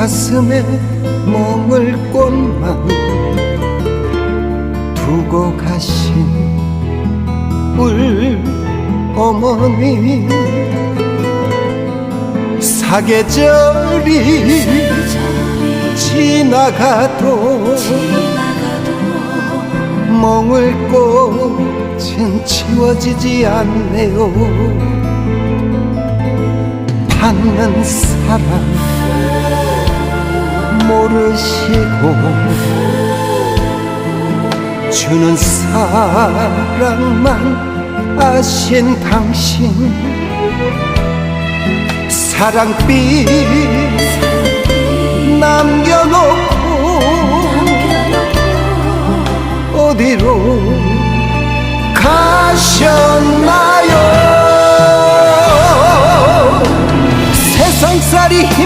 가슴에 머물 꽃만 두고 가신 울 어머니. 사계절이 지나가도 멍을 꽃은 지워지지 않네요 받는 사랑 모르시고 주는 사랑만 아신 당신 사랑빛 남겨놓고 어디로 body.